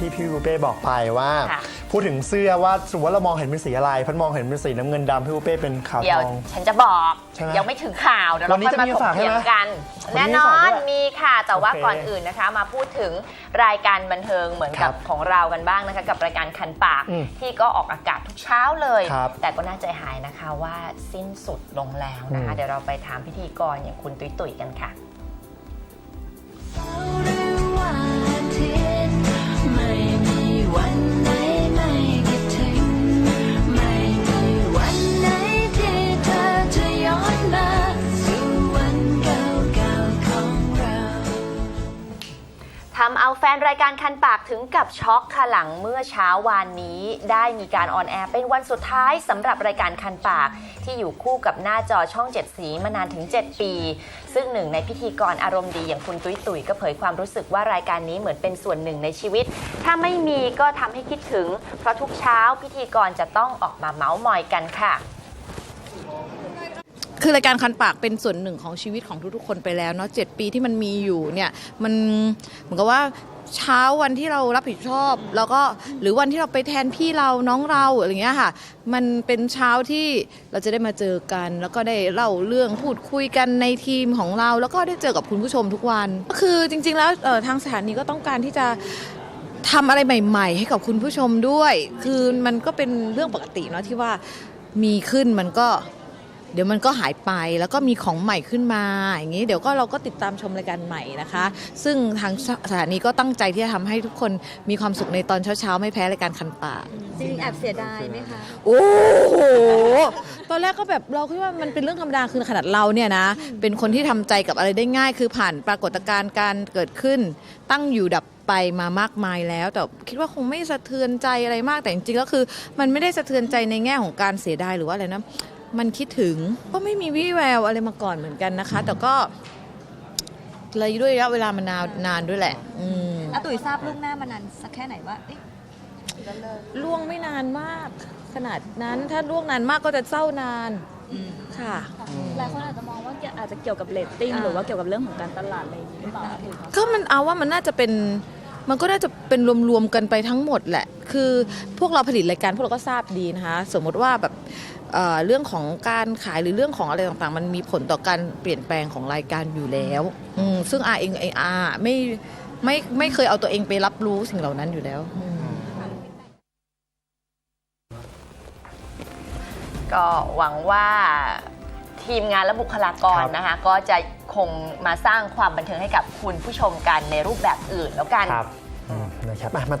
พี่รูเป้บอกไปว่า ค่ะ พูดถึงเสื้อว่าสมมติว่าเรามองเห็นเป็นสีอะไรพันมองเห็นเป็นสีน้ำเงินดำพี่รูเป้เป็นขาวเดี๋ทยวอง ฉันจะบอก ใช่ไหมยังไม่ถึงข่าว เดี๋ยววัเรานนี้ค่อยมาจะมีถกฝากให้เถียไหงมกัน วันนี้แน่นอฝากนด้วยมีค่ะ แต่ว่าโอเคก่อนอื่นนะคะ มาพูดถึงรายการบันเทิงเหมือนครักับบของเรากันบ้างนะคะ กับรายการคันปากอืมที่ก็ออกอากาศทุกเช้าเลย ครับแต่ก็น่าใจหายนะคะว่าสิ้นสุดลงแล้วนะคะ อืม เดี๋ยวเราไปถามพิธีกรอย่างคุณตุ้ยตุ๋ยๆกันค่ะ ทำเอาแฟนรายการคันปากถึงกับช็อกค่ะหลังเมื่อเช้าวานนี้ ได้มีการออนแอร์เป็นวันสุดท้ายสำหรับรายการคันปาก ที่อยู่คู่กับหน้าจอช่องเจ็ดสีมานานถึง 7 ปี ซึ่งหนึ่งในพิธีกรอารมณ์ดีอย่างคุณตุ้ยตุ๋ยก็เผยความรู้สึกว่ารายการนี้เหมือนเป็นส่วนหนึ่งในชีวิต ถ้าไม่มีก็ทำให้คิดถึง เพราะทุกเช้าพิธีกรจะต้องออกมาเมาส์มอยกันค่ะ คือรายการคันปากเป็นส่วนหนึ่งของชีวิตของทุกๆ คนไปแล้วเนาะเจ็ดปีที่มันมีอยู่เนี่ยมันเหมือนกับว่าเช้าวันที่เรารับผิดชอบ แล้วก็หรือวันที่เราไปแทนพี่เราน้องเราอะไรเงี้ยค่ะ มันเป็นเช้าที่เราจะได้มาเจอกัน แล้วก็ได้เล่าเรื่องพูดคุยกันในทีมของเรา แล้วก็ได้เจอกับคุณผู้ชมทุกวัน ก็คือจริง ๆ แล้วทางสถานีก็ต้องการที่จะทำอะไรใหม่ ๆ ให้กับคุณผู้ชมด้วย คือมันก็เป็นเรื่องปกติเนาะที่ว่ามีขึ้นมันก็ เดี๋ยวมันก็หายไปแล้วก็มีของใหม่ขึ้นมา อย่างนี้เดี๋ยวก็เราก็ติดตามชมรายการใหม่นะคะ ซึ่งทางสถานีก็ตั้งใจที่จะทำให้ทุกคนมีความสุขในตอนเช้าๆ ไม่แพ้รายการคันปากจริงๆแอบเสียดายไหมคะโอ้โหตอนแรกก็แบบเราคิดว่ามันเป็นเรื่องธรรมดาคือขนาดเราเนี่ยนะเป็นคนที่ทำใจกับอะไรได้ง่าย คือผ่านปรากฏการณ์การเกิดขึ้น ตั้งอยู่ดับไปมามากมายแล้ว แต่คิดว่าคงไม่สะเทือนใจอะไรมากแต่จริงๆก็คือ มันไม่ได้สะเทือนใจในแง่ของการเสียดายหรือว่าอะไรนะ มันคิดถึงก็ไม่มีวี่แววอะไรมาก่อนเหมือนกันนะคะ แต่ก็เลยด้วยระยะเวลามันนานนานด้วยแหละ อืมอาตุ๋ยทราบล่วงหน้ามานานสักแค่ไหนว่าเอ๊ะจะเลิกล่วงไม่นานมาก ขนาดนั้นถ้าล่วงนานมากก็จะเศร้านานค่ะ หลายคนอาจจะมองว่าเกี่ยวอาจจะเกี่ยวกับเรตติ้งอ่า หรือว่าเกี่ยวกับเรื่องของการตลาดอะไรอย่างนี้หรือเปล่าคะ ก็มันเอาว่ามันน่าจะเป็นมันก็น่าจะเป็นรวมๆกันไปทั้งหมดแหละ คือพวกเราผลิตรายการพวกเราก็ทราบดีนะคะ สมมติว่าแบบ เอ่อเรื่องของการขายหรือเรื่องของอะไรต่างๆ มันมีผลต่อการเปลี่ยนแปลงของรายการอยู่แล้วอืมซึ่งอาเองเองอาไม่ไม่ไม่เคยเอาตัวเองไปรับรู้สิ่งเหล่านั้นอยู่แล้วอืมก็หวังว่าทีมงานและบุคลากรครับนะคะ ก็จะคงมาสร้างความบันเทิงให้กับคุณผู้ชมกันในรูปแบบอื่นแล้วกันครับอืมนะครับอะมา